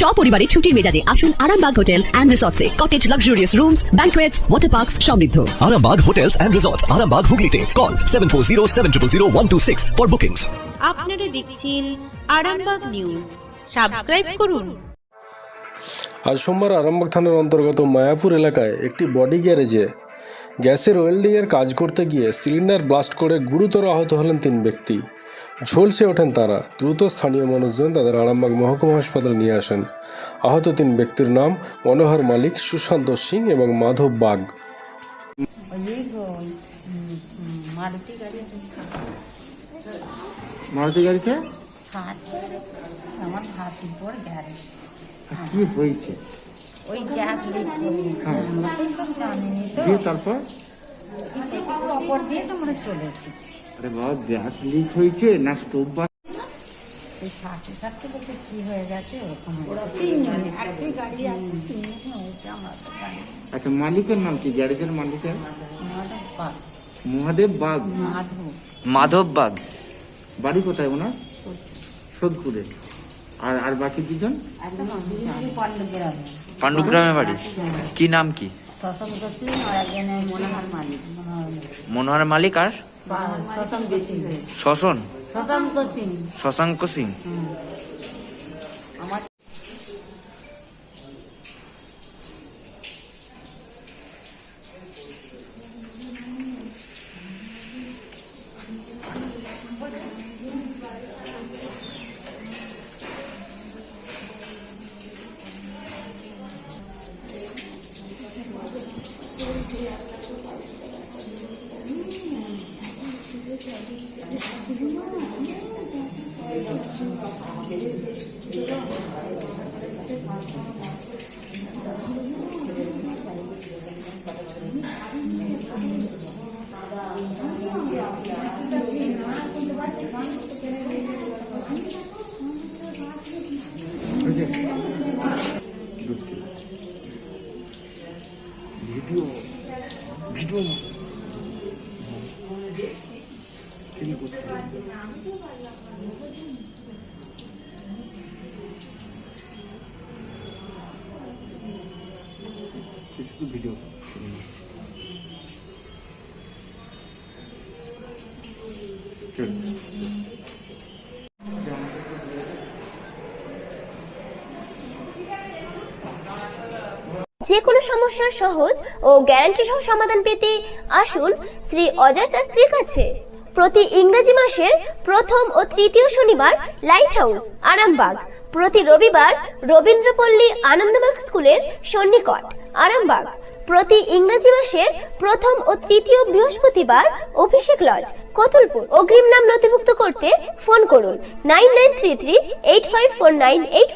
সপরিবারে ছুটির মেজাজে আসুন Arambagh hotel and রিসর্টসে cottage luxurious rooms banquets water parks সমৃদ্ধ। Arambag Hotels and Resorts, Arambag Hooghly Call 740 for bookings. আপনারা দেখছেন আরামবাগ নিউজ সাবস্ক্রাইব করুন। আজ সোমবার আরামবাগ থানার অন্তর্গত মায়াপুর এলাকায় একটি বডি গ্যারেজে গ্যাসের ওয়েল্ডিংয়ের কাজ করতে গিয়ে সিলিন্ডার ব্লাস্ট করে গুরুতর আহত হলেন তিন ব্যক্তি। ঝলসে ওঠেন তারা। দ্রুত স্থানীয় মানুষজন তাদের আরামবাগ মহকুমা হাসপাতালে নিয়ে আসেন। আহত তিন ব্যক্তির নাম মনোহর মালিক সুশান্ত সিং এবং মাধব বাগ। মারুতি গাড়িতে আমার পর গ্যারেজ কি হয়েছে? ওই গ্যাস লিক দিয়ে তারপর? খবর দিয়ে তো চলে এসেছি আরে বাবা গ্যাস লিক হয়েছে না স্টোভ বা সেই ষাটে ষাটে বলতে কি হয়ে গেছে? ওরকম হয়েছে। তিনজন গাড়ি আছে তিনজন হয়েছে আমরা তো জানি না। আচ্ছা মালিকের নাম কি? গ্যারেজের মালিকের? মহাদেব বাগ। মাধব। মাধববাগ বাড়ি কোথায় ওনার? সোদপুরে আর আর বাকি দুজন? পাণ্ডুগ্রামে। বাড়ি? কি নাম কি? শশাঙ্ক সিং আর একজনের মনোহর মালিক। মনোহর মালিক। আর? শশাঙ্ক সিং। শশাঙ্ক সিং। শশাঙ্ক সিং। 비디오 비디오 শুধু ভিডিও যে কোনো সমস্যার সহজ ও গ্যারান্টি সহ সমাধান পেতে আসুন শ্রী অজয় শাস্ত্রীর কাছে। প্রতি ইংরেজি মাসের প্রথম ও তৃতীয় শনিবার লাইট হাউস, আরামবাগ। প্রতি রবিবার রবীন্দ্রপল্লী আনন্দবাগ স্কুলের সন্নিকট, আরামবাগ। প্রতি ইংরেজি মাসের প্রথম ও তৃতীয় বৃহস্পতিবার অভিষেক লজ, কতুলপুর। অগ্রিম নাম নথিভুক্ত করতে ফোন করুন। Nine nine three three eight five four nine eight